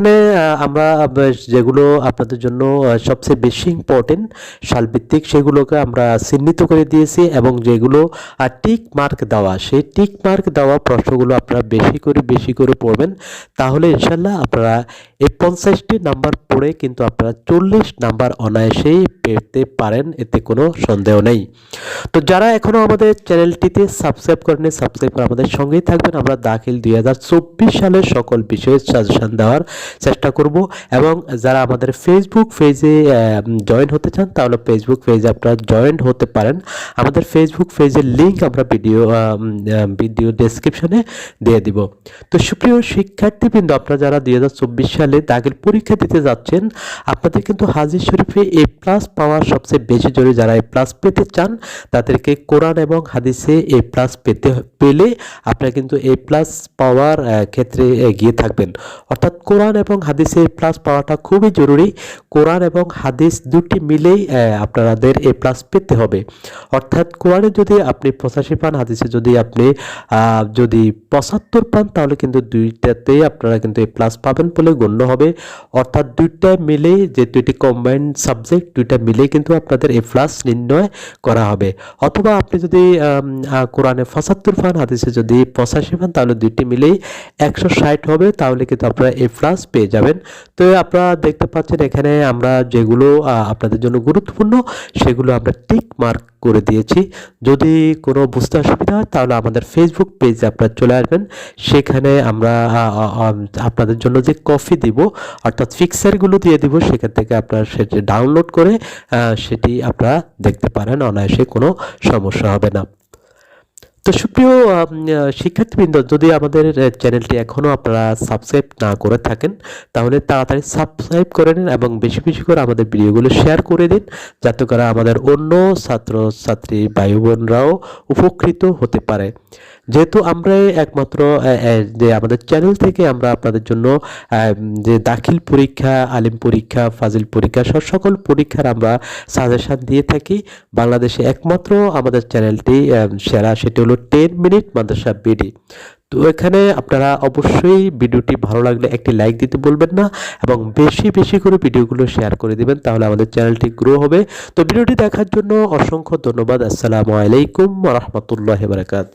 এখানে আমরা যেগুলো আপনাদের জন্য সবচেয়ে বেশি ইম্পর্টেন্ট সালভিত্তিক, সেগুলোকে আমরা চিহ্নিত করে দিয়েছি এবং যেগুলো টিক মার্ক দেওয়া, সেই টিক মার্ক দেওয়া প্রশ্নগুলো আপনারা বেশি করে বেশি করে পড়বেন। তাহলে ইনশাল্লাহ আপনারা এই পঞ্চাশটি নাম্বার পড়ে কিন্তু আপনারা চল্লিশ নাম্বার অনায়াসেই পেতে পারেন, এতে কোনো সন্দেহ নেই। তো যারা এখনও আমাদের চ্যানেলটিতে সাবস্ক্রাইব করেনি সাবস্ক্রাইব করে আমাদের সঙ্গেই থাকবেন। আমরা দাখিল দুই হাজার চব্বিশ সালের সকল বিষয়ে সাজেশন দেওয়ার চেষ্টা করব এবং যারা আমাদের ফেসবুক পেজে জয়েন হতে চান, তাহলে ফেসবুক পেজে আপনারা জয়েন হতে পারেন। আমাদের ফেসবুক পেজের লিঙ্ক আমরা ভিডিও ভিডিও ডেসক্রিপশনে দিয়ে দিব। তো সুপ্রিয় শিক্ষার্থীবৃন্দ, আপনারা যারা দুই হাজার চব্বিশ সালে দাখিল পরীক্ষা দিতে যাচ্ছেন, আপনাদের কিন্তু হাজির শরীফে এ প্লাস পাওয়ার সবচেয়ে বেশি জরুরি যারা এ প্লাস পেতে চান, তাদেরকে কোরআন এবং হাদিসে এ প্লাস পেতে, পেলে আপনারা কিন্তু এ প্লাস পাওয়ার ক্ষেত্রে এগিয়ে থাকবেন। অর্থাৎ কোরআন এবং হাদিসে প্লাস পাওয়াটা খুবই জরুরি। কোরআন এবং হাদিস দুটি মিলেই আপনাদের এ প্লাস পেতে হবে। অর্থাৎ কোরআনে যদি আপনি পঁচাশি পান, হাদিসে যদি আপনি যদি পঁচাত্তর পান, তাহলে কিন্তু দুইটাতেই আপনারা কিন্তু এ প্লাস পাবেন বলে গণ্য হবে। অর্থাৎ দুইটা মিলেই, যে দুইটি কম্বাইন্ড সাবজেক্ট দুইটা মিলেই কিন্তু আপনাদের এ প্লাস নির্ণয় করা হবে। অথবা আপনি যদি কোরআনে পঁচাত্তর পান, হাদিসে যদি পঁচাশি পান, তাহলে দুইটি মিলেই একশো ষাট হবে। তাহলে কিন্তু আপনারা এ প্লাস পেয়ে যাবেন। তো আপনারা দেখতে পাচ্ছেন এখানে আমরা যেগুলো আপনাদের জন্য গুরুত্বপূর্ণ, সেগুলো আমরা টিক মার্ক করে দিয়েছি। যদি কোনো বুঝতে অসুবিধা হয়, তাহলে আমাদের ফেসবুক পেজে আপনারা চলে আসবেন। সেখানে আমরা আপনাদের জন্য যে কফি দিব, অর্থাৎ ফিক্সারগুলো দিয়ে দিব, সেখান থেকে আপনারা সেটি ডাউনলোড করে সেটি আপনারা দেখতে পারেন। অনায়াসে কোনো সমস্যা হবে না। তো সুপ্রিয় শিক্ষার্থীবৃন্দ, যদি আমাদের চ্যানেলটি এখনও আপনারা সাবস্ক্রাইব না করে থাকেন, তাহলে তাড়াতাড়ি সাবস্ক্রাইব করে নিন এবং বেশি বেশি করে আমাদের ভিডিওগুলো শেয়ার করে দিন, যাতে করে আমাদের অন্য ছাত্র, ছাত্রী ভাই বোনরাও উপকৃত হতে পারে। যেহেতু আমরা একমাত্র যে আমাদের চ্যানেল থেকে আমরা আপনাদের জন্য যে দাখিল পরীক্ষা, আলিম পরীক্ষা, ফাজিল পরীক্ষা, সব সকল পরীক্ষার আমরা সাজেশন দিয়ে থাকি, বাংলাদেশে একমাত্র আমাদের চ্যানেলটি সেরা, সেটি হলো টেন মিনিট মাদ্রাসা বিডি। তো এখানে আপনারা অবশ্যই ভিডিওটি ভালো লাগলে একটি লাইক দিতে বলবেন না এবং বেশি বেশি করে ভিডিওগুলো শেয়ার করে দিবেন, তাহলে আমাদের চ্যানেলটি গ্রো হবে। তো ভিডিওটি দেখার জন্য অসংখ্য ধন্যবাদ। আসসালামু আলাইকুম রহমতুল্লাহ বারকাত